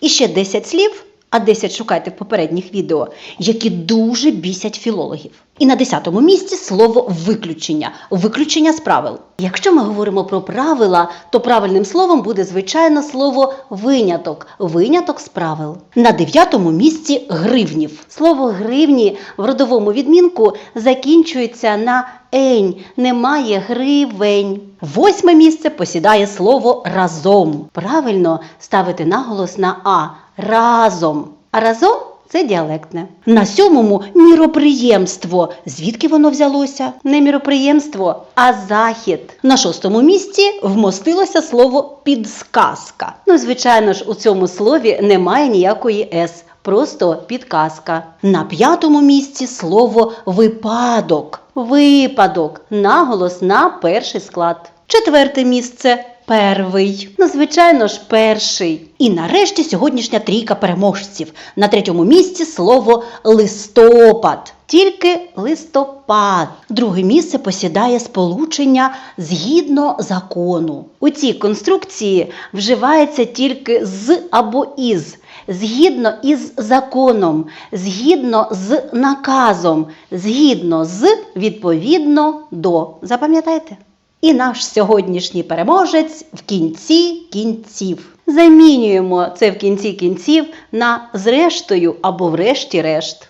І ще 10 слів, а 10 шукайте в попередніх відео, які дуже бісять філологів. І на 10-му місці слово виключення. Виключення з правил. Якщо ми говоримо про правила, то правильним словом буде звичайно слово виняток. Виняток з правил. На 9-му місці гривнів. Слово гривні в родовому відмінку закінчується на ень. Немає гривень. Восьме місце посідає слово разом. Правильно ставити наголос на а разом. А разом це діалектне. На сьомому міроприємство. Звідки воно взялося? Не міроприємство, а захід. На шостому місці вмостилося слово підсказка. Ну, звичайно ж, у цьому слові немає ніякої с. Просто підказка. На п'ятому місці слово випадок. Випадок. Наголос на перший склад. Четверте місце Первий. Ну, звичайно ж, перший. І нарешті сьогоднішня трійка переможців. На третьому місці слово листопад. Тільки листопад. Друге місце посідає сполучення згідно закону. У цій конструкції вживається тільки з або із. Згідно із законом, згідно з наказом, згідно з відповідно до. Запам'ятайте? І наш сьогоднішній переможець в кінці кінців. Замінюємо це в кінці кінців на зрештою або врешті-решт.